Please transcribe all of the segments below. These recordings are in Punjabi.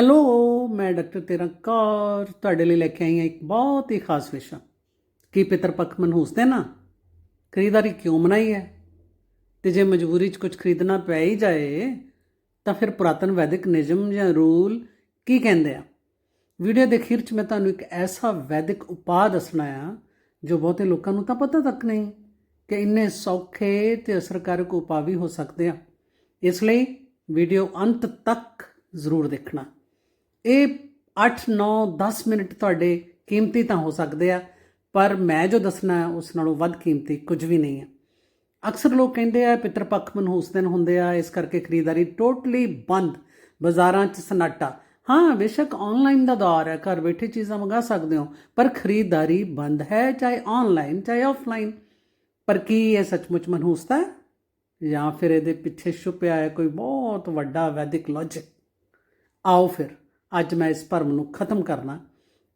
ਹੈਲੋ, ਮੈਂ ਡਾਕਟਰ ਤੇਰੰਕਾਰ ਤੁਹਾਡੇ ਲਈ ਲੈ ਕੇ ਆਈ ਹਾਂ ਇੱਕ ਬਹੁਤ ਹੀ ਖਾਸ ਵਿਸ਼ਾ। ਕੀ ਪਿਤਰ ਪੱਖ ਮਨਹੂਸ ਦੇ ਨਾ? ਖਰੀਦਦਾਰੀ ਕਿਉਂ ਮਨਾਈ ਹੈ? ਤੇ ਜੇ ਮਜਬੂਰੀ 'ਚ ਕੁਝ ਖਰੀਦਣਾ ਪੈ ਹੀ ਜਾਏ, ਤਾਂ ਫਿਰ ਪੁਰਾਤਨ ਵੈਦਿਕ ਨਿਯਮ ਜਾਂ ਰੂਲ ਕੀ ਕਹਿੰਦੇ ਆ? ਵੀਡੀਓ ਦੇ ਅਖੀਰ 'ਚ ਮੈਂ ਤੁਹਾਨੂੰ ਇੱਕ ਐਸਾ ਵੈਦਿਕ ਉਪਾਅ ਦੱਸਣਾ ਆ, ਜੋ ਬਹੁਤੇ ਲੋਕਾਂ ਨੂੰ ਤਾਂ ਪਤਾ ਤੱਕ ਨਹੀਂ ਕਿ ਇੰਨੇ ਸੌਖੇ ਤੇ ਅਸਰਕਾਰਕ ਉਪਾਅ ਵੀ ਹੋ ਸਕਦੇ ਆ। ਇਸ ਲਈ ਵੀਡੀਓ ਅੰਤ ਤੱਕ ਜ਼ਰੂਰ ਦੇਖਣਾ। ਇਹ 8 9 10 ਮਿੰਟ ਤੁਹਾਡੇ ਕੀਮਤੀ ਤਾਂ ਹੋ ਸਕਦੇ ਆ, ਪਰ ਮੈਂ ਜੋ ਦੱਸਣਾ, ਉਸ ਨਾਲੋਂ ਵੱਧ ਕੀਮਤੀ ਕੁਝ ਵੀ ਨਹੀਂ ਹੈ ਅਕਸਰ ਲੋਕ ਕਹਿੰਦੇ ਆ, ਪਿਤਰ ਪੱਖ ਮਨਹੂਸ ਦਿਨ ਹੁੰਦੇ ਆ, ਇਸ ਕਰਕੇ ਖਰੀਦਦਾਰੀ ਟੋਟਲੀ ਬੰਦ, ਬਾਜ਼ਾਰਾਂ 'ਚ ਸਨਾਟਾ। ਹਾਂ, ਬੇਸ਼ੱਕ ਆਨਲਾਈਨ ਦਾ ਦੌਰ ਹੈ, ਘਰ ਬੈਠੇ ਚੀਜ਼ਾਂ ਮੰਗਾ ਸਕਦੇ ਹੋ, ਪਰ ਖਰੀਦਦਾਰੀ ਬੰਦ ਹੈ, ਚਾਹੇ ਆਨਲਾਈਨ ਚਾਹੇ ਆਫਲਾਈਨ ਪਰ ਕੀ ਇਹ ਸੱਚਮੁੱਚ ਮਨਹੂਸਤਾ ਹੈ? ਜਾਂ ਫਿਰ ਇਹਦੇ ਪਿੱਛੇ ਛੁਪਿਆ ਹੈ ਕੋਈ ਬਹੁਤ ਵੱਡਾ ਵੈਦਿਕ ਲੌਜਿਕ ਆਓ ਫਿਰ। ਅੱਜ ਮੈਂ ਇਸ ਭਰਮ ਨੂੰ ਖਤਮ ਕਰਨਾ।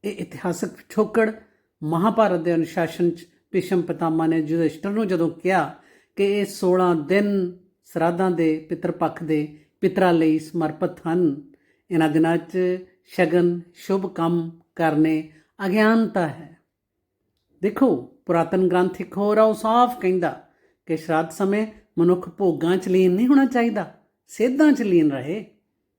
ਇਹ ਇਤਿਹਾਸਕ ਪਿਛੋਕੜ ਮਹਾਭਾਰਤ ਦੇ ਅਨੁਸ਼ਾਸਨ ਚ ਭੀਸ਼ਮ ਪਿਤਾਮਾ ਨੇ ਯੁਧਿਸ਼ਟਰ ਨੂੰ ਜਦੋਂ ਕਿਹਾ ਕਿ ਇਹ 16 ਦਿਨ ਸਰਾਧਾਂ ਦੇ ਪਿਤਰ ਪੱਖ ਦੇ ਪਿਤਰਾਂ ਲਈ ਸਮਰਪਿਤ ਹਨ, ਇਹਨਾਂ ਦਿਨਾਂ 'ਚ ਸ਼ਗਨ, ਸ਼ੁਭ ਕੰਮ ਕਰਨੇ ਅਗਿਆਨਤਾ ਹੈ। ਦੇਖੋ, ਪੁਰਾਤਨ ਗ੍ਰੰਥ ਇੱਕ ਹੋਰ ਆ ਉਹ ਸਾਫ਼ ਕਹਿੰਦਾ ਕਿ ਸ਼ਰਾਧ ਸਮੇਂ ਮਨੁੱਖ ਭੋਗਾਂ 'ਚ ਲੀਨ ਨਹੀਂ ਹੋਣਾ ਚਾਹੀਦਾ, ਸੇਧਾਂ 'ਚ ਲੀਨ ਰਹੇ।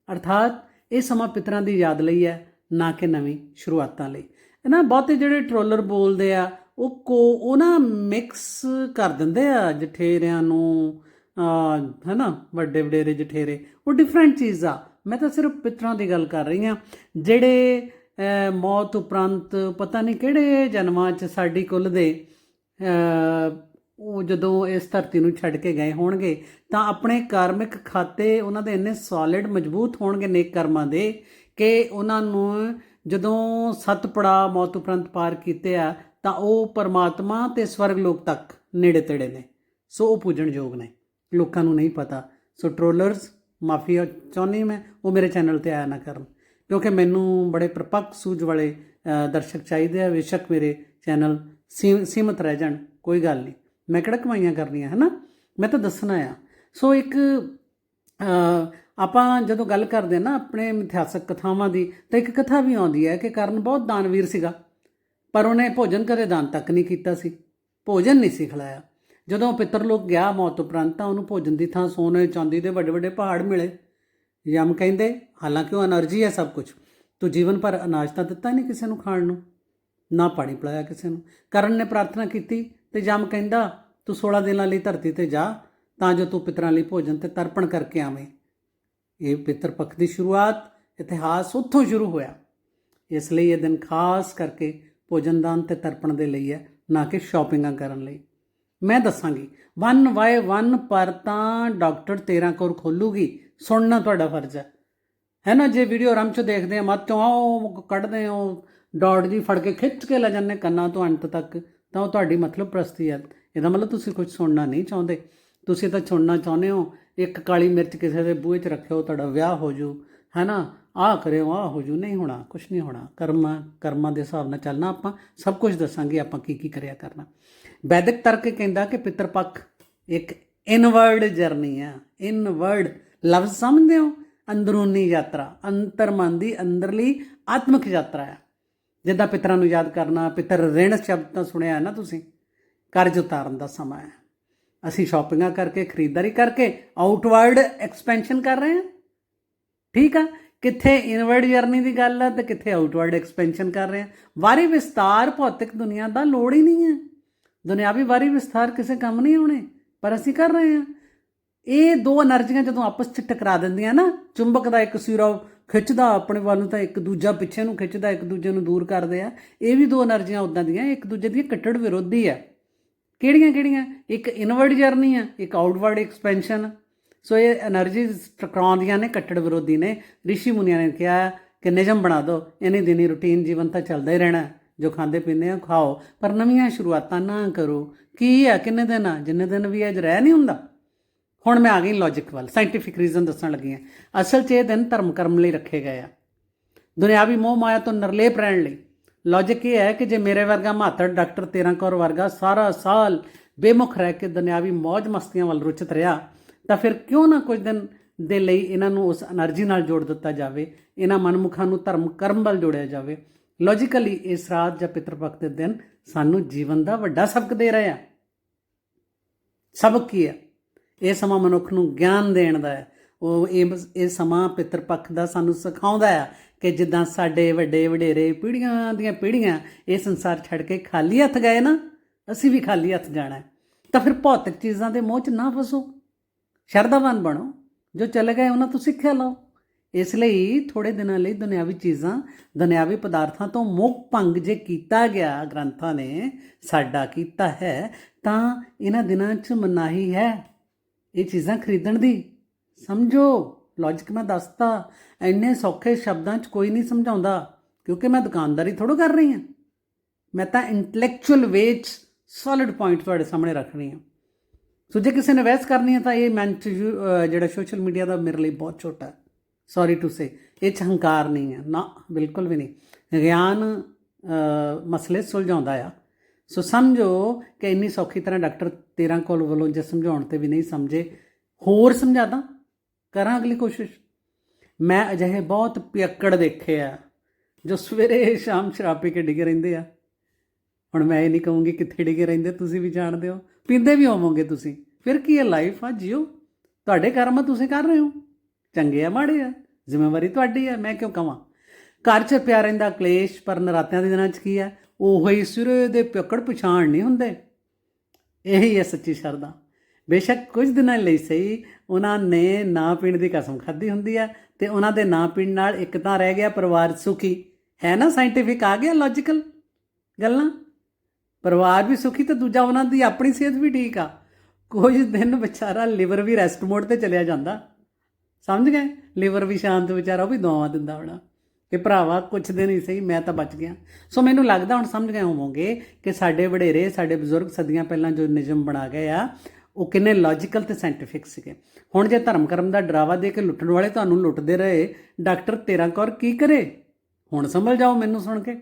ਅਰਥਾਤ ਇਹ ਸਮਾਂ ਪਿਤਰਾਂ ਦੀ ਯਾਦ ਲਈ ਹੈ, ਨਾ ਕਿ ਨਵੀਂ ਸ਼ੁਰੂਆਤਾਂ ਲਈ। ਨਾ ਬਹੁਤੇ ਜਿਹੜੇ ਟ੍ਰੋਲਰ ਬੋਲਦੇ ਆ, ਉਹ ਕੋ, ਉਹ ਨਾ ਮਿਕਸ ਕਰ ਦਿੰਦੇ ਆ ਜਠੇਰਿਆਂ ਨੂੰ, ਆ, ਹੈਨਾ, ਵੱਡੇ ਵਡੇਰੇ ਜਠੇਰੇ। ਉਹ ਡਿਫਰੈਂਟ ਚੀਜ਼ ਆ। ਮੈਂ ਤਾਂ ਸਿਰਫ ਪਿਤਰਾਂ ਦੀ ਗੱਲ ਕਰ ਰਹੀ ਆ ਜਿਹੜੇ ਮੌਤ ਉਪਰੰਤ ਪਤਾ ਨਹੀਂ ਕਿਹੜੇ ਜਨਮਾਂ 'ਚ ਸਾਡੀ ਕੁੱਲ ਦੇ ਉਹ ਜਦੋਂ ਇਸ ਧਰਤੀ ਨੂੰ ਛੱਡ ਕੇ ਗਏ ਹੋਣਗੇ, ਤਾਂ ਆਪਣੇ ਕਾਰਮਿਕ ਖਾਤੇ ਉਹਨਾਂ ਦੇ ਇੰਨੇ ਸੋਲਿਡ ਮਜ਼ਬੂਤ ਹੋਣਗੇ ਨੇਕ ਕਰਮਾਂ ਦੇ ਕਿ ਉਹਨਾਂ ਨੂੰ ਜਦੋਂ ਸੱਤ ਪੜਾ ਮੌਤ ਉਪਰੰਤ ਪਾਰ ਕੀਤੇ ਆ, ਤਾਂ ਉਹ ਪਰਮਾਤਮਾ ਤੇ ਸਵਰਗ ਲੋਕ ਤੱਕ ਨੇੜੇ ਤੇੜੇ ਨੇ। ਸੋ ਉਹ ਪੂਜਣਯੋਗ ਨੇ। ਲੋਕਾਂ ਨੂੰ ਨਹੀਂ ਪਤਾ। ਸੋ ਟ੍ਰੋਲਰਸ ਮਾਫੀ ਚਾਹੁੰਦੀ ਮੈਂ, ਉਹ ਮੇਰੇ ਚੈਨਲ ਤੇ ਆਇਆ ਨਾ ਕਰਨ। ਕਿਉਂਕਿ ਮੈਨੂੰ ਬੜੇ ਪ੍ਰਪੱਕ ਸੂਝ ਵਾਲੇ ਦਰਸ਼ਕ ਚਾਹੀਦੇ ਆ। ਬੇਸ਼ੱਕ ਮੇਰੇ ਚੈਨਲ ਸੀ- ਸੀਮਤ ਰਹਿ ਜਾਣ। ਕੋਈ ਗੱਲ ਨਹੀਂ। ਮੈਂ ਕਿਹੜਾ ਕਮਾਈਆਂ ਕਰਨੀਆਂ ਹੈ ਨਾ ਮੈਂ ਤਾਂ ਦੱਸਣਾ ਆ। ਸੋ ਇੱਕ ਆਪਾਂ ਜਦੋਂ ਗੱਲ ਕਰਦੇ ਨਾ ਆਪਣੇ ਇਤਿਹਾਸਕ ਕਥਾਵਾਂ ਦੀ, ਤਾਂ ਇੱਕ ਕਥਾ ਵੀ ਆਉਂਦੀ ਹੈ ਕਿ ਕਰਨ ਬਹੁਤ ਦਾਨਵੀਰ ਸੀਗਾ, ਪਰ ਉਹਨੇ ਭੋਜਨ ਕਰੇ ਦਾਨ ਤੱਕ ਨਹੀਂ ਕੀਤਾ ਸੀ। ਭੋਜਨ ਨਹੀਂ ਸੀ ਖਲਾਇਆ। ਜਦੋਂ ਪਿੱਤਰ ਲੋਕ ਗਿਆ ਮੌਤ ਉਪਰੰਤ, ਤਾਂ ਉਹਨੂੰ ਭੋਜਨ ਦੀ ਥਾਂ ਸੋਨੇ, ਚਾਂਦੀ ਦੇ ਵੱਡੇ ਵੱਡੇ ਪਹਾੜ ਮਿਲੇ। ਯਮ ਕਹਿੰਦੇ, ਹਾਲਾਂਕਿ ਉਹ એનર્ਜੀ ਹੈ ਸਭ ਕੁਝ ਤੂੰ ਜੀਵਨ ਪਰ ਅਨਾਜ ਤਾਂ ਦਿੱਤਾ ਨਹੀਂ ਕਿਸੇ ਨੂੰ ਖਾਣ ਨੂੰ, ਨਾ ਪਾਣੀ ਪਿਲਾਇਆ ਕਿਸੇ ਨੂੰ। ਕਰਨ ਨੇ ਪ੍ਰਾਰਥਨਾ ਕੀਤੀ ਤੇ ਜਮ ਕਹਿੰਦਾ, ਤੂੰ 16 ਦਿਨਾਂ ਲਈ ਧਰਤੀ ਤੇ ਜਾ, ਤਾਂ ਜੋ ਤੂੰ ਪਿਤਰਾਂ ਲਈ ਭੋਜਨ ਤੇ ਤਰਪਣ ਕਰਕੇ ਆਵੇਂ। ਇਹ ਪਿਤਰ ਪੱਖ ਦੀ ਸ਼ੁਰੂਆਤ ਇਤਿਹਾਸ ਉੱਥੋਂ ਸ਼ੁਰੂ ਹੋਇਆ। ਇਸ ਲਈ ਇਹ ਦਿਨ ਖਾਸ ਕਰਕੇ ਭੋਜਨ ਦਾਨ ਤੇ ਤਰਪਣ ਦੇ ਲਈ ਹੈ, ਨਾ ਕਿ ਸ਼ਾਪਿੰਗਾਂ ਕਰਨ ਲਈ। ਮੈਂ ਦੱਸਾਂਗੀ 1 ਬਾਏ 1 ਪਰ ਤਾਂ ਡਾਕਟਰ 13 ਕੋਰ ਖੋਲੂਗੀ, ਸੁਣਨਾ ਤੁਹਾਡਾ ਫਰਜ਼ ਹੈ। ਹੈ ਨਾ, ਜੇ ਵੀਡੀਓ ਆਰਾਮ ਚ ਦੇਖਦੇ ਆ, ਮਤ ਚੋਂ ਆਓ, ਕੱਢਦੇ ਹੋ, ਡਾਟ ਜੀ ਫੜ ਕੇ ਖਿੱਚ ਕੇ ਲੈ ਜਾਂਦੇ, ਕੰਨਾਂ ਤੋਂ ਅੰਤ ਤੱਕ ਤਾਂ ਉਹ ਤੁਹਾਡੀ ਮਤਲਬ ਪ੍ਰਸਤੀ ਹੈ। ਇਹਦਾ ਮਤਲਬ ਤੁਸੀਂ ਕੁਝ ਸੁਣਨਾ ਨਹੀਂ ਚਾਹੁੰਦੇ। ਤੁਸੀਂ ਤਾਂ ਸੁਣਨਾ ਚਾਹੁੰਦੇ ਹੋ, ਇੱਕ ਕਾਲੀ ਮਿਰਚ ਕਿਸੇ ਦੇ ਬੂਹੇ 'ਚ ਰੱਖਿਓ, ਤੁਹਾਡਾ ਵਿਆਹ ਹੋ ਜੂ ਹੈ ਨਾ ਆਹ ਕਰਿਓ, ਆਹ ਹੋ ਜੂ, ਨਹੀਂ ਹੋਣਾ ਕੁਝ ਨਹੀਂ ਹੋਣਾ। ਕਰਮਾਂ ਕਰਮਾਂ ਦੇ ਹਿਸਾਬ ਨਾਲ ਚੱਲਣਾ ਆਪਾਂ, ਸਭ ਕੁਝ ਦੱਸਾਂਗੇ ਆਪਾਂ ਕੀ ਕੀ ਕਰਿਆ ਕਰਨਾ। ਵੈਦਿਕ ਤਰਕ ਕਹਿੰਦਾ ਕਿ ਪਿਤਰ ਪੱਖ ਇੱਕ ਇਨਵਰਡ ਜਰਨੀ ਆ। ਇਨਵਰਡ ਲਫ਼ਜ਼ ਸਮਝਦੇ ਹੋ? ਅੰਦਰੂਨੀ ਯਾਤਰਾ, ਅੰਤਰਮਨ ਦੀ ਅੰਦਰਲੀ ਆਤਮਿਕ ਯਾਤਰਾ ਆ। ਜਿੱਦਾਂ ਪਿਤਰਾਂ ਨੂੰ ਯਾਦ ਕਰਨਾ, ਪਿਤਰ ਰਿਣ ਸ਼ਬਦ ਤਾਂ ਸੁਣਿਆ ਹੈ ਨਾ ਤੁਸੀਂ? ਕਰਜ਼ ਉਤਾਰਨ ਦਾ ਸਮਾਂ ਹੈ। ਅਸੀਂ ਸ਼ਾਪਿੰਗਾਂ ਕਰਕੇ, ਖਰੀਦਦਾਰੀ ਕਰਕੇ ਆਊਟਵਰਡ ਐਕਸਪੈਂਸ਼ਨ ਕਰ ਰਹੇ ਹਾਂ। ਠੀਕ ਆ? ਕਿੱਥੇ ਇਨਵਰਡ ਜਰਨੀ ਦੀ ਗੱਲ ਆ ਤੇ ਕਿੱਥੇ ਆਊਟਵਰਡ ਐਕਸਪੈਂਸ਼ਨ ਕਰ ਰਹੇ ਆ ਵਾਰੀ ਵਿਸਤਾਰ ਭੌਤਿਕ ਦੁਨੀਆ ਦਾ ਲੋੜ ਹੀ ਨਹੀਂ ਹੈ। ਦੁਨਿਆਵੀ ਵਾਰੀ ਵਿਸਤਾਰ ਕਿਸੇ ਕੰਮ ਨਹੀਂ ਆਉਣੇ ਪਰ ਅਸੀਂ ਕਰ ਰਹੇ ਹਾਂ। ਇਹ ਦੋ એનર્ਜੀਆਂ ਜਦੋਂ ਆਪਸ ਵਿੱਚ ਟਕਰਾ ਦਿੰਦੀਆਂ ਨਾ, ਚੁੰਬਕ ਦਾ ਇੱਕ ਸਿਰੋਂ ਖਿੱਚਦਾ ਆਪਣੇ ਵੱਲ ਨੂੰ ਤਾਂ ਇੱਕ ਦੂਜਾ ਪਿੱਛੇ ਨੂੰ ਖਿੱਚਦਾ, ਇੱਕ ਦੂਜੇ ਨੂੰ ਦੂਰ ਕਰਦੇ ਆ। ਇਹ ਵੀ ਦੋ એનર્ਜੀਆਂ ਉਦਾਂ ਦੀਆਂ, ਇੱਕ ਦੂਜੇ ਦੀਆਂ ਕੱਟੜ ਵਿਰੋਧੀ ਆ। ਕਿਹੜੀਆਂ ਕਿਹੜੀਆਂ? ਇੱਕ ਇਨਵਰਡ ਜਰਨੀ ਆ, ਇੱਕ ਆਊਟਵਰਡ ਐਕਸਪੈਂਸ਼ਨ। ਸੋ ਇਹ એનર્ਜੀਜ਼ ਟਕਰਾਉਂਦੀਆਂ ਨੇ, ਕੱਟੜ ਵਿਰੋਧੀ ਨੇ। ઋષਿ ਮੁਨੀਆਂ ਨੇ ਕਿਹਾ ਕਿ ਨਿਯਮ ਬਣਾ ਦਿਓ ਇਹਨੇ ਦਿਨੀ ਰੁਟੀਨ ਜੀਵਨ ਤਾਂ ਚੱਲਦਾ ਹੀ ਰਹਿਣਾ। ਜੋ ਖਾਂਦੇ ਪੀਂਦੇ ਆ, ਖਾਓ। ਪਰ ਨਵੀਆਂ ਸ਼ੁਰੂਆਤਾਂ ਨਾ ਕਰੋ। ਕੀ ਆ, ਕਿੰਨੇ ਦਿਨ ਆ? ਜਿੰਨੇ ਦਿਨ ਵੀ ਅੱਜ ਰਹਿ ਨਹੀਂ ਹੁੰਦਾ। ਹੁਣ ਮੈਂ ਆ ਗਈ ਲੌਜੀਕ ਵੱਲ ਸਾਇੰਟੀਫਿਕ ਰੀਜ਼ਨ ਦੱਸਣ ਲੱਗੀ ਆ ਅਸਲ 'ਚ ਇਹ ਦਿਨ ਧਰਮ ਕਰਮ ਲਈ ਰੱਖੇ ਗਏ ਆ। ਦੁਨਿਆਵੀ ਮੋਹ ਮਾਇਆ ਤੋਂ ਨਰਲੇਪ ਰਹਿਣ ਲਈ। ਲੌਜੀਕ ਇਹ ਹੈ ਕਿ ਜੇ ਮੇਰੇ ਵਰਗਾ ਮਾਤੜ ਡਾਕਟਰ 13 ਕੌਰ ਵਰਗਾ ਸਾਰਾ ਸਾਲ ਬੇਮੁਖ ਰਹਿ ਕੇ ਦੁਨਿਆਵੀ ਮੌਜ ਮਸਤੀਆਂ ਵੱਲ ਰੁਚਿਤ ਰਿਹਾ, ਤਾਂ ਫਿਰ ਕਿਉਂ ਨਾ ਕੁਝ ਦਿਨ ਦੇ ਲਈ ਇਹਨਾਂ ਨੂੰ ਉਸ એનર્ਜੀ ਨਾਲ ਜੋੜ ਦਿੱਤਾ ਜਾਵੇ, ਇਹਨਾਂ ਮਨਮੁਖਾਂ ਨੂੰ ਧਰਮ ਕਰਮ ਵੱਲ ਜੋੜਿਆ ਜਾਵੇ। ਲੌਜੀਕਲੀ ਇਹ ਸਰਾਧ ਜਾਂ ਪਿਤਰਪਖ ਦੇ ਦਿਨ ਸਾਨੂੰ ਜੀਵਨ ਦਾ ਵੱਡਾ ਸਬਕ ਦੇ ਰਹੇ ਆ। ਸਬਕ ਕੀ ਹੈ? ਇਹ ਸਮਾਂ ਮਨੁੱਖ ਨੂੰ ਗਿਆਨ ਦੇਣ ਦਾ ਹੈ। ਉਹ ਇਹ ਇਹ ਸਮਾਂ ਪਿਤਰ ਪੱਖ ਦਾ ਸਾਨੂੰ ਸਿਖਾਉਂਦਾ ਹੈ ਕਿ ਜਿੱਦਾਂ ਸਾਡੇ ਵੱਡੇ ਵਡੇਰੇ ਪੀੜ੍ਹੀਆਂ ਦੀਆਂ ਪੀੜ੍ਹੀਆਂ ਇਹ ਸੰਸਾਰ ਛੱਡ ਕੇ ਖਾਲੀ ਹੱਥ ਗਏ ਨਾ, ਅਸੀਂ ਵੀ ਖਾਲੀ ਹੱਥ ਜਾਣਾ ਤਾਂ ਫਿਰ ਭੌਤਿਕ ਚੀਜ਼ਾਂ ਦੇ ਮੋਹ 'ਚ ਨਾ ਫਸੋ। ਸ਼ਰਧਾਵਾਨ ਬਣੋ। ਜੋ ਚਲੇ ਗਏ ਉਹਨਾਂ ਤੋਂ ਸਿੱਖਿਆ ਲਓ। ਇਸ ਲਈ ਥੋੜੇ ਦਿਨਾਂ ਲਈ ਦੁਨਿਆਵੀ ਚੀਜ਼ਾਂ, ਦੁਨਿਆਵੀ ਪਦਾਰਥਾਂ ਤੋਂ ਮੁੱਖ ਭੰਗ ਜੇ ਕੀਤਾ ਗਿਆ, ਗ੍ਰੰਥਾਂ ਨੇ ਸਾਡਾ ਕੀਤਾ ਹੈ, ਤਾਂ ਇਹਨਾਂ ਦਿਨਾਂ 'ਚ ਮਨਾਹੀ ਹੈ। ਇਹ ਚੀਜ਼ਾਂ ਖਰੀਦਣ ਦੀ? ਸਮਝੋ। ਲੌਜੀਕ ਮੈਂ ਦੱਸਤਾ। ਇੰਨੇ ਸੌਖੇ ਸ਼ਬਦਾਂ 'ਚ ਕੋਈ ਨਹੀਂ ਸਮਝਾਉਂਦਾ, ਕਿਉਂਕਿ ਮੈਂ ਦੁਕਾਨਦਾਰੀ ਥੋੜੋ ਕਰ ਰਹੀ ਹਾਂ। ਮੈਂ ਤਾਂ ਇੰਟੈਲੈਕਚੁਅਲ ਵੇਚ ਸੋਲਿਡ ਪੁਆਇੰਟ ਤੁਹਾਡੇ ਸਾਹਮਣੇ ਰੱਖ ਰਹੀ ਹਾਂ। ਸੋ ਜੇ ਕਿਸੇ ਨੇ ਵੈਸ ਕਰਨੀ ਹੈ ਤਾਂ ਇਹ ਮੰਚ ਯੂ- ਜਿਹੜਾ ਸੋਸ਼ਲ ਮੀਡੀਆ ਦਾ ਮੇਰੇ ਲਈ ਬਹੁਤ ਛੋਟਾ ਹੈ। ਸੌਰੀ ਟੂ ਸੇ ਇਹ 'ਚ ਹੰਕਾਰ ਨਹੀਂ ਹੈ। ਨਾ, ਬਿਲਕੁਲ ਵੀ ਨਹੀਂ। ਗਿਆਨ ਮਸਲੇ ਸੁਲਝਾਉਂਦਾ ਆ। ਸੋ ਸਮਝੋ ਕਿ ਇੰਨੀ ਸੌਖੀ ਤਰ੍ਹਾਂ ਡਾਕਟਰ 13 ਕੋਲ ਵੱਲੋਂ ਜੇ ਸਮਝਾਉਣ ਤੇ ਵੀ ਨਹੀਂ ਸਮਝੇ, ਹੋਰ ਸਮਝਾ ਦਾਂ, ਕਰਾਂ ਅਗਲੀ ਕੋਸ਼ਿਸ਼। ਮੈਂ ਅਜਿਹੇ ਬਹੁਤ ਪਿਅਕੜ ਦੇਖੇ ਆ, ਜੋ ਸਵੇਰੇ ਸ਼ਾਮ ਸ਼ਰਾਬ ਪੀ ਕੇ ਡਿੱਗੇ ਰਹਿੰਦੇ ਆ। ਹੁਣ ਮੈਂ ਇਹ ਨਹੀਂ ਕਹੂੰਗੀ ਕਿੱਥੇ ਡਿੱਗੇ ਰਹਿੰਦੇ, ਤੁਸੀਂ ਵੀ ਜਾਣਦੇ ਹੋ। ਪੀਂਦੇ ਵੀ ਹੋਵੋਗੇ ਤੁਸੀਂ। ਫਿਰ ਕੀ ਹੈ ਲਾਈਫ ਆ, ਜਿਓ। ਤੁਹਾਡੇ ਕਰਮ ਤੁਸੀਂ ਕਰ ਰਹੇ ਹੋ। ਚੰਗੇ ਆ, ਮਾੜੇ ਆ। ਜ਼ਿੰਮੇਵਾਰੀ ਤੁਹਾਡੀ ਹੈ ਮੈਂ ਕਿਉਂ ਕਵਾਂ? ਘਰ 'ਚ ਪਿਆ ਰਹਿੰਦਾ ਕਲੇਸ਼, ਪਰ ਨਰਾਤਿਆਂ ਦੇ ਦਿਨਾਂ 'ਚ ਕੀ ਹੈ ਉਹ ਹੀ ਸਿਰੇ ਦੇ ਪਿੱਕੜ ਪਛਾਣ ਨਹੀਂ ਹੁੰਦੇ। ਇਹੀ ਹੈ ਸੱਚੀ ਸ਼ਰਧਾ। ਬੇਸ਼ੱਕ ਕੁਝ ਦਿਨਾਂ ਲਈ ਸਹੀ, ਉਹਨਾਂ ਨੇ ਨਾ ਪੀਣ ਦੀ ਕਸਮ ਖਾਧੀ ਹੁੰਦੀ ਹੈ ਤੇ ਉਹਨਾਂ ਦੇ ਨਾ ਪੀਣ ਨਾਲ ਇੱਕ ਤਾਂ ਰਹਿ ਗਿਆ ਪਰਿਵਾਰ ਸੁਖੀ। ਹੈ ਨਾ ਸਾਇੰਟੀਫਿਕ ਆ ਗਿਆ ਲੌਜੀਕਲ ਗੱਲਾਂ? ਪਰਿਵਾਰ ਵੀ ਸੁਖੀ ਤੇ ਦੂਜਾ ਉਹਨਾਂ ਦੀ ਆਪਣੀ ਸਿਹਤ ਵੀ ਠੀਕ ਆ। ਕੁਝ ਦਿਨ ਵਿਚਾਰਾ ਲਿਵਰ ਵੀ ਰੈਸਟ ਮੋਡ ਤੇ ਚਲਿਆ ਜਾਂਦਾ। ਸਮਝ ਗਏ? ਲਿਵਰ ਵੀ ਸ਼ਾਂਤ ਵਿਚਾਰਾ ਉਹ ਵੀ ਦੁਆਵਾਂ ਦਿੰਦਾ ਹੋਣਾ। ਕਿ ਭਰਾਵਾ, ਕੁਛ ਦਿਨ ਹੀ ਸਹੀ, ਮੈਂ ਤਾਂ ਬਚ ਗਿਆ। ਸੋ ਮੈਨੂੰ ਲੱਗਦਾ, ਹੁਣ ਸਮਝ ਗਏ ਹੋਵੋਗੇ ਕਿ ਸਾਡੇ ਵਡੇਰੇ, ਸਾਡੇ ਬਜ਼ੁਰਗ ਸਦੀਆਂ ਪਹਿਲਾਂ ਜੋ ਨਿਯਮ ਬਣਾ ਗਏ ਆ, ਉਹ ਕਿੰਨੇ ਲੌਜੀਕਲ ਤੇ ਸਾਇੰਟੀਫਿਕ ਸੀਗੇ। ਹੁਣ ਜੇ ਧਰਮ ਕਰਮ ਦਾ ਡਰਾਵਾ ਦੇ ਕੇ ਲੁੱਟਣ ਵਾਲੇ ਤੁਹਾਨੂੰ ਲੁੱਟਦੇ ਰਹੇ, ਡਾਕਟਰ ਤੇਰਾ ਕੌਰ ਕੀ ਕਰੇ? ਹੁਣ ਸੰਭਲ ਜਾਓ ਮੈਨੂੰ ਸੁਣ ਕੇ।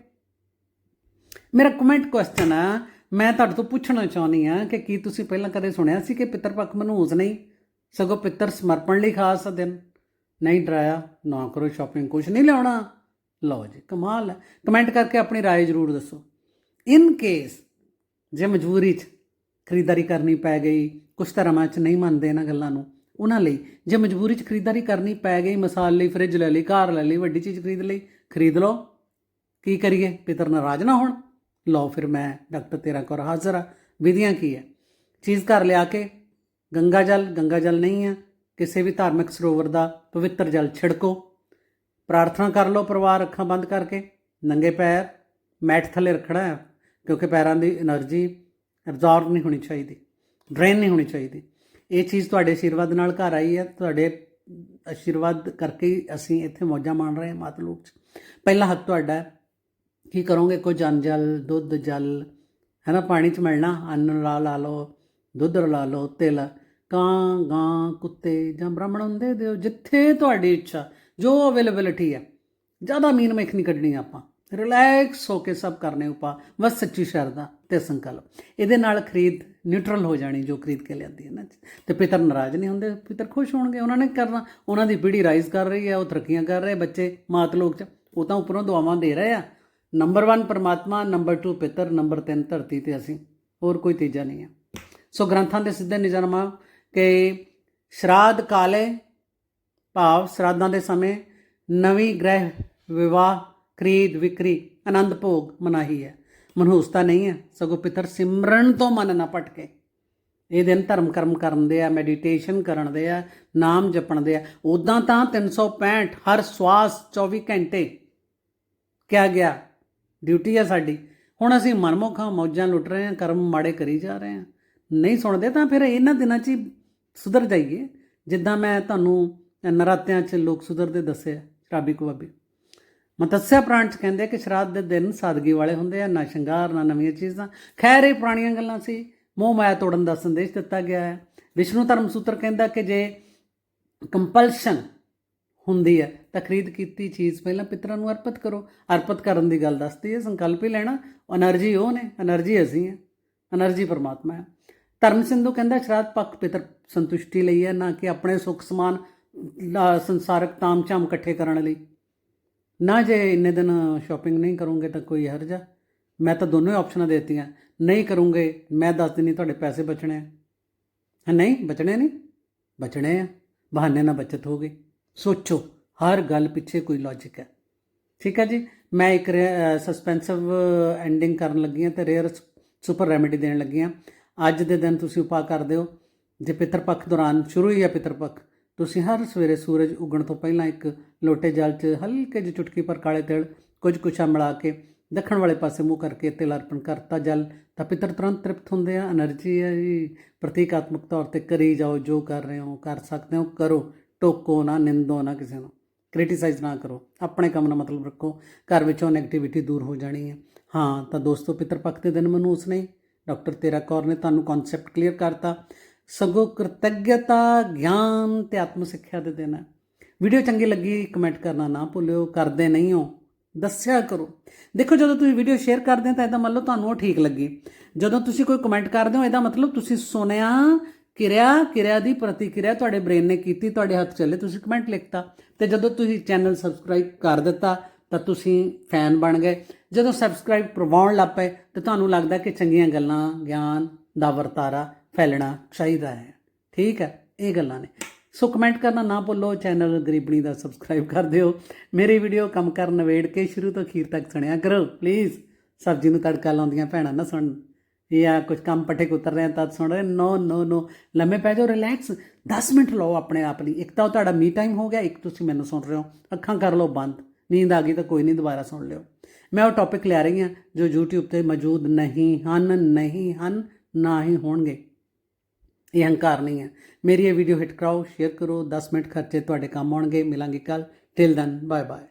ਮੇਰਾ ਕਮੈਂਟ ਕੁਐਸਚਨ ਆ, ਮੈਂ ਤੁਹਾਡੇ ਤੋਂ ਪੁੱਛਣਾ ਚਾਹੁੰਦੀ ਆ ਕਿ ਕੀ ਤੁਸੀਂ ਪਹਿਲਾਂ ਕਦੇ ਸੁਣਿਆ ਸੀ ਕਿ ਪਿੱਤਰ ਪੱਖ ਮਨਹੂਸ ਨਹੀਂ? ਸਗੋਂ ਪਿੱਤਰ ਸਮਰਪਣ ਲਈ ਖਾਸ ਦਿਨ। ਨਹੀਂ ਡਰਾਇਆ, ਨਾ ਕਰੋ ਸ਼ਾਪਿੰਗ ਕੁਝ ਨਹੀਂ ਲਿਆਉਣਾ। ਲਓ ਜੀ ਕਮਾਲ ਹੈ ਕਮੈਂਟ ਕਰਕੇ ਆਪਣੀ رائے ਜ਼ਰੂਰ ਦੱਸੋ ਇਨ ਕੇਸ ਜੇ ਮਜਬੂਰੀ 'ਚ ਖਰੀਦਦਾਰੀ ਕਰਨੀ ਪੈ ਗਈ ਕੁਝ ਧਰਮਾਂ 'ਚ ਨਹੀਂ ਮੰਨਦੇ ਇਹਨਾਂ ਗੱਲਾਂ ਨੂੰ ਉਹਨਾਂ ਲਈ ਜੇ ਮਜਬੂਰੀ 'ਚ ਖਰੀਦਦਾਰੀ ਕਰਨੀ ਪੈ ਗਈ ਮਸਾਲ ਲਈ ਫ੍ਰਿਜ ਲੈ ਲਈ ਕਾਰ ਲੈ ਲਈ ਵੱਡੀ ਚੀਜ਼ ਖਰੀਦ ਲਈ ਖਰੀਦ ਲਓ ਕੀ ਕਰੀਏ ਪਿਤਰ ਨਾਰਾਜ਼ ਨਾ ਹੋਣ ਲਓ ਫਿਰ ਮੈਂ ਡਾਕਟਰ ਤੇਰਾ ਕੋਰ ਹਾਜ਼ਰ ਆ ਵਿਧੀਆਂ ਕੀ ਹੈ ਚੀਜ਼ ਘਰ ਲਿਆ ਕੇ ਗੰਗਾ ਜਲ ਗੰਗਾ ਜਲ ਨਹੀਂ ਹੈ ਕਿਸੇ ਵੀ ਧਾਰਮਿਕ ਸਰੋਵਰ ਦਾ ਪਵਿੱਤਰ ਜਲ ਛਿੜਕੋ ਪ੍ਰਾਰਥਨਾ ਕਰ ਲਓ, ਪਰਿਵਾਰ ਅੱਖਾਂ ਬੰਦ ਕਰਕੇ, ਨੰਗੇ ਪੈਰ ਮੈਟ ਥੱਲੇ ਰੱਖਣਾ ਹੈ, ਕਿਉਂਕਿ ਪੈਰਾਂ ਦੀ એનર્ਜੀ ਐਬਜ਼ੌਰਬ ਨਹੀਂ ਹੋਣੀ ਚਾਹੀਦੀ ਡਰੇਨ ਨਹੀਂ ਹੋਣੀ ਚਾਹੀਦੀ। ਇਹ ਚੀਜ਼ ਤੁਹਾਡੇ ਅਸ਼ੀਰਵਾਦ ਨਾਲ ਘਰ ਆਈ ਹੈ, ਤੁਹਾਡੇ ਅਸ਼ੀਰਵਾਦ ਕਰਕੇ ਹੀ ਅਸੀਂ ਇੱਥੇ ਮੌਜਾਂ ਮਾਣ ਰਹੇ ਹਾਂ ਮਾਤ ਮਾਤਲੂਕ ਚ। ਪਹਿਲਾ ਹੱਕ ਤੁਹਾਡਾ ਹੈ, ਕੀ ਕਰੋਗੇ? ਕੋਈ ਜਨ ਜਲ, ਦੁੱਧ ਜਲ ਹੈ ਨਾ ਪਾਣੀ ਚ ਮਿਲਣਾ, ਅੰਨ ਲਾ ਲਾ ਲਓ, ਦੁੱਧ ਲਾ ਲਓ, ਤਿਲ, ਕਾਂ, ਗਾਂ, ਕੁੱਤੇ ਜਾਂ ਬ੍ਰਾਹਮਣ ਹੁੰਦੇ ਦਿਓ, ਜਿੱਥੇ ਤੁਹਾਡੀ ਇੱਛਾ। ਜੋ ਅਵੇਲੇਬਿਲਿਟੀ ਹੈ, ਜ਼ਿਆਦਾ ਮੀਨ ਮੇਖ ਨਹੀਂ ਕੱਢਣੀ ਆਪਾਂ। ਰਿਲੈਕਸ ਹੋ ਕੇ ਸਭ ਕਰਨੇ ਉਪਾ ਬਸ ਸੱਚੀ ਸ਼ਰਧਾ ਤੇ ਸੰਕਲਪ। ਇਹਦੇ ਨਾਲ ਖਰੀਦ ਨਿਊਟਰਲ ਹੋ ਜਾਣੀ ਜੋ ਖਰੀਦ ਕੇ ਲਿਆਂਦੀ ਹੈ ਨਾ। ਤੇ ਪਿਤਰ ਨਾਰਾਜ਼ ਨਹੀਂ ਹੁੰਦੇ, ਪਿਤਰ ਖੁਸ਼ ਹੋਣਗੇ, ਉਹਨਾਂ ਨੇ ਕਰਨਾ। ਉਹਨਾਂ ਦੀ ਪੀੜ੍ਹੀ ਰਾਈਜ਼ ਕਰ ਰਹੀ ਹੈ, ਉਹ ਤਰੱਕੀਆਂ ਕਰ ਰਹੇ, ਬੱਚੇ, ਮਾਤ ਲੋਕ ਚ। ਉਹ ਤਾਂ ਉੱਪਰੋਂ ਦੁਆਵਾਂ ਦੇ ਰਹੇ ਆ। ਨੰਬਰ 1 ਪਰਮਾਤਮਾ ਨੰਬਰ 2 ਪਿਤਰ ਨੰਬਰ 3 ਧਰਤੀ ਤੇ ਅਸੀਂ। ਹੋਰ ਕੋਈ ਤੀਜਾ ਨਹੀਂ ਹੈ। ਸੋ ਗ੍ਰੰਥਾਂ ਦੇ ਸਿੱਧੇ ਨਿਜਰਮਾ ਕਿ ਸ਼ਰਾਧ ਕਾਲੇ ਭਾਵ ਸ਼ਰਾਧਾਂ ਦੇ ਸਮੇਂ ਨਵੀਂ ਗ੍ਰਹਿ ਵਿਵਾਹ, ਖਰੀਦ, ਵਿਕਰੀ, ਆਨੰਦ ਭੋਗ ਮਨਾਹੀ ਹੈ। ਮਨਹੂਸਤਾ ਨਹੀਂ ਹੈ। ਸਗੋਂ ਪਿਤਰ ਸਿਮਰਨ ਤੋਂ ਮਨ ਨਾ ਭਟਕੇ। ਇਹ ਦਿਨ ਧਰਮ ਕਰਮ ਕਰਨ ਦੇ ਆ ਮੈਡੀਟੇਸ਼ਨ ਕਰਨ ਦੇ ਆ, ਨਾਮ ਜਪਣ ਦੇ ਆ। ਉਦਾਂ ਤਾਂ 365 ਹਰ ਸਵਾਸ 24 ਘੰਟੇ ਕਿਹਾ ਗਿਆ ਡਿਊਟੀ ਆ ਸਾਡੀ। ਹੁਣ ਅਸੀਂ ਮਨਮੋਖਾਂ ਮੌਜਾਂ ਲੁੱਟ ਰਹੇ ਹਾਂ, ਕਰਮ ਮਾੜੇ ਕਰੀ ਜਾ ਰਹੇ ਹਾਂ। ਨਹੀਂ ਸੁਣਦੇ ਤਾਂ ਫਿਰ ਇਹਨਾਂ ਦਿਨਾਂ 'ਚ ਹੀ ਸੁਧਰ ਜਾਈਏ। ਜਿੱਦਾਂ ਮੈਂ ਤੁਹਾਨੂੰ ਜਾਂ ਨਰਾਤਿਆਂ 'ਚ ਲੋਕ ਸੁਧਰਦੇ ਦੱਸਿਆ, ਸ਼ਰਾਬੀ ਕਬਾਬੀ ਮਤਸਿਆ ਪ੍ਰਾਣ 'ਚ ਕਹਿੰਦੇ ਕਿ ਸ਼ਰਾਧ ਦੇ ਦਿਨ ਸਾਦਗੀ ਵਾਲੇ ਹੁੰਦੇ ਆ, ਨਾ ਸ਼ਿੰਗਾਰ, ਨਾ ਨਵੀਆਂ ਚੀਜ਼ਾਂ। ਖੈਰ, ਇਹ ਪੁਰਾਣੀਆਂ ਗੱਲਾਂ ਸੀ। ਮੋਹ ਮਾਇਆ ਤੋੜਨ ਦਾ ਸੰਦੇਸ਼ ਦਿੱਤਾ ਗਿਆ ਹੈ। ਵਿਸ਼ਨੂੰ ਧਰਮ ਸੂਤਰ ਕਹਿੰਦਾ ਕਿ ਜੇ ਕੰਪਲਸ਼ਨ ਹੁੰਦੀ ਹੈ, ਤਾਂ ਖਰੀਦ ਕੀਤੀ ਚੀਜ਼ ਪਹਿਲਾਂ ਪਿਤਰਾਂ ਨੂੰ ਅਰਪਿਤ ਕਰੋ। ਅਰਪਿਤ ਕਰਨ ਦੀ ਗੱਲ ਦੱਸਦੀ ਹੈ, ਸੰਕਲਪ ਹੀ ਲੈਣਾ। એનર્ਜੀ ਉਹ ਨੇ એનર્ਜੀ ਅਸੀਂ ਹੈ એનર્ਜੀ ਪਰਮਾਤਮਾ ਹੈ। ਧਰਮ ਸਿੰਧੂ ਕਹਿੰਦਾ ਸ਼ਰਾਧ ਪੱਖ ਪਿਤਰ ਸੰਤੁਸ਼ਟੀ ਲਈ ਹੈ, ਨਾ ਕਿ ਆਪਣੇ ਸੁਖ ਸਮਾਨ ਸੰਸਾਰਕ ਤਾਮਝਾਮ ਇਕੱਠੇ ਕਰਨ ਲਈ। ਨਾ ਜੇ ਇੰਨੇ ਦਿਨ ਸ਼ਾਪਿੰਗ ਨਹੀਂ ਕਰੋਗੇ ਤਾਂ ਕੋਈ ਹਰਜ ਆ ਮੈਂ ਤਾਂ ਦੋਨੋਂ ਹੀ ਆਪਸ਼ਨਾਂ ਦੇ ਦਿੱਤੀਆਂ। ਨਹੀਂ ਕਰੋਗੇ, ਮੈਂ ਦੱਸ ਦਿੰਦੀ ਤੁਹਾਡੇ ਪੈਸੇ ਬਚਣੇ ਆ। ਨਹੀਂ, ਬਚਣੇ ਨਹੀਂ। ਬਚਣੇ ਆ। ਬਹਾਨੇ ਨਾਲ ਬਚਤ ਗਈ। ਸੋਚੋ, ਹਰ ਗੱਲ ਪਿੱਛੇ ਕੋਈ ਲੌਜੀਕ ਹੈ। ਠੀਕ ਹੈ ਜੀ? ਮੈਂ ਇੱਕ ਸਸਪੈਂਸਿਵ ਐਂਡਿੰਗ ਕਰਨ ਲੱਗੀ ਹਾਂ ਤੇ ਰੇਅਰ ਸੁਪਰ ਰੈਮੇਡੀ ਦੇਣ ਲੱਗੀ ਹਾਂ ਅੱਜ ਦੇ ਦਿਨ ਤੁਸੀਂ ਉਪਾਅ ਕਰ ਦਿਓ। ਜੇ ਪਿਤਰਪੱਖ ਦੌਰਾਨ ਸ਼ੁਰੂ ਹੀ ਹੈ ਪਿਤਰਪੱਖ ਤੁਸੀਂ ਹਰ ਸਵੇਰੇ ਸੂਰਜ ਉੱਗਣ ਤੋਂ ਪਹਿਲਾਂ ਇੱਕ ਲੋਟੇ ਜਲ 'ਚ ਹਲਕੇ ਜਿਹੇ ਚੁਟਕੀ ਪਰ ਕਾਲੇ ਤਿਲ, ਕੁਝ ਕੁਛਾ ਮਿਲਾ ਕੇ ਦੱਖਣ ਵਾਲੇ ਪਾਸੇ ਮੂੰਹ ਕਰਕੇ ਤਿਲ ਅਰਪਣ ਕਰਤਾ ਜਲ। ਤਾਂ ਪਿੱਤਰ ਤੁਰੰਤ ਤ੍ਰਿਪਤ ਹੁੰਦੇ ਆ, એનર્ਜੀ ਹੈ ਜੀ। ਪ੍ਰਤੀਕਾਤਮਕ ਤੌਰ ਤੇ ਕਰੀ ਜਾਓ, ਜੋ ਕਰ ਰਹੇ ਹੋ, ਕਰ ਸਕਦੇ ਹੋ, ਕਰੋ। ਟੋਕੋ ਨਾ, ਨਿੰਦੋ ਨਾ ਕਿਸੇ ਨੂੰ। ਕ੍ਰਿਟਿਸਾਈਜ਼ ਨਾ ਕਰੋ। ਆਪਣੇ ਕੰਮ ਨਾਲ ਮਤਲਬ ਰੱਖੋ। ਘਰ ਵਿੱਚੋਂ ਨੈਗੇਟਿਵਿਟੀ ਦੂਰ ਹੋ ਜਾਣੀ ਹੈ। ਹਾਂ, ਤਾਂ ਦੋਸਤੋ, ਪਿਤਰ ਪੱਖ ਦੇ ਦਿਨ ਮਨੂਸ ਉਸਨੇ ਡਾਕਟਰ ਤੇਰਾ ਕੌਰ ਨੇ ਤੁਹਾਨੂੰ ਕਨਸੈਪਟ ਕਲੀਅਰ ਕਰਤਾ। ਸਗੋਂ ਕ੍ਰਿਤੱਗਤਾ ਗਿਆਨ ਤੇ ਆਤਮ ਸਿੱਖਿਆ ਦੇ ਦਿਨ ਹੈ। ਵੀਡੀਓ ਚੰਗੀ ਲੱਗੀ, ਕਮੈਂਟ ਕਰਨਾ ਨਾ ਭੁੱਲਿਓ, ਕਰਦੇ ਨਹੀਂ ਹੋ, ਦੱਸਿਆ ਕਰੋ। ਦੇਖੋ, ਜਦੋਂ ਤੁਸੀਂ ਵੀਡੀਓ ਸ਼ੇਅਰ ਕਰਦੇ ਹੋ ਤਾਂ ਇਹਦਾ ਮੰਨ ਲਓ ਤੁਹਾਨੂੰ ਉਹ ਠੀਕ ਲੱਗੀ। ਜਦੋਂ ਤੁਸੀਂ ਕੋਈ ਕਮੈਂਟ ਕਰਦੇ ਹੋ, ਇਹਦਾ ਮਤਲਬ ਤੁਸੀਂ ਸੁਣਿਆ, ਕਿਰਿਆ ਕਿਰਿਆ ਦੀ ਪ੍ਰਤੀਕਿਰਿਆ ਤੁਹਾਡੇ ਬ੍ਰੇਨ ਨੇ ਕੀਤੀ, ਤੁਹਾਡੇ ਹੱਥ ਚੱਲੇ, ਤੁਸੀਂ ਕਮੈਂਟ ਲਿਖਤਾ। ਤੇ ਜਦੋਂ ਤੁਸੀਂ ਚੈਨਲ ਸਬਸਕ੍ਰਾਈਬ ਕਰ ਦਿੱਤਾ, ਤਾਂ ਤੁਸੀਂ ਫੈਨ ਬਣ ਗਏ। ਜਦੋਂ ਸਬਸਕ੍ਰਾਈਬ ਕਰਵਾਉਣ ਲੱਗ ਪਏ, ਤਾਂ ਤੁਹਾਨੂੰ ਲੱਗਦਾ ਕਿ ਚੰਗੀਆਂ ਗੱਲਾਂ, ਗਿਆਨ ਦਾ ਵਰਤਾਰਾ ਫੈਲਣਾ ਚਾਹੀਦਾ ਹੈ। ਠੀਕ ਹੈ, ਇਹ ਗੱਲਾਂ ਨੇ। ਸੋ ਕਮੈਂਟ ਕਰਨਾ ਨਾ ਭੁੱਲੋ ਚੈਨਲ ਗਰੀਬਣੀ ਦਾ ਸਬਸਕ੍ਰਾਈਬ ਕਰ ਦਿਓ। ਮੇਰੀ ਵੀਡੀਓ ਕੰਮ ਕਰ ਨਵੇੜ ਕੇ ਸ਼ੁਰੂ ਤੋਂ ਅਖੀਰ ਤੱਕ ਸੁਣਿਆ ਕਰੋ। ਪਲੀਜ਼ ਸਬਜ਼ੀ ਨੂੰ ਤੜਕਾ ਲਾਉਂਦੀਆਂ ਭੈਣਾਂ ਨਾ ਸੁਣ ਜਾਂ ਕੁਝ ਕੰਮ ਪੱਠੇ ਕੁਤਰ ਰਹੇ ਆ ਤਾਂ ਸੁਣ ਰਹੇ ਨੋ ਨੋ ਨੋ ਲੰਮੇ ਪੈ ਜਾਓ ਰਿਲੈਕਸ 10 ਮਿੰਟ ਲਓ ਆਪਣੇ ਆਪ ਲਈ। ਇੱਕ ਤਾਂ ਉਹ ਤੁਹਾਡਾ ਮੀ ਟਾਈਮ ਹੋ ਗਿਆ, ਇੱਕ ਤੁਸੀਂ ਮੈਨੂੰ ਸੁਣ ਰਹੇ ਹੋ। ਅੱਖਾਂ ਕਰ ਲਓ ਬੰਦ। ਨੀਂਦ ਆ ਗਈ ਤਾਂ ਕੋਈ ਨਹੀਂ, ਦੁਬਾਰਾ ਸੁਣ ਲਿਓ। ਮੈਂ ਉਹ ਟੌਪਿਕ ਲਿਆ ਰਹੀ ਹਾਂ, ਜੋ YouTube ਤੇ ਮੌਜੂਦ ਨਹੀਂ ਹਨ ਨਹੀਂ ਹਨ, ਨਾ ਹੀ ਹੋਣਗੇ। ਇਹ ਹੰਕਾਰ ਨਹੀਂ ਹੈ। ਮੇਰੀ ਇਹ ਵੀਡੀਓ ਹਿੱਟ ਕਰਾਓ ਸ਼ੇਅਰ ਕਰੋ 10 ਮਿੰਟ ਖਰਚੇ ਤੁਹਾਡੇ ਕੰਮ ਆਉਣਗੇ। ਮਿਲਾਂਗੇ ਕੱਲ ਟਿਲ ਦਨ ਬਾਏ ਬਾਏ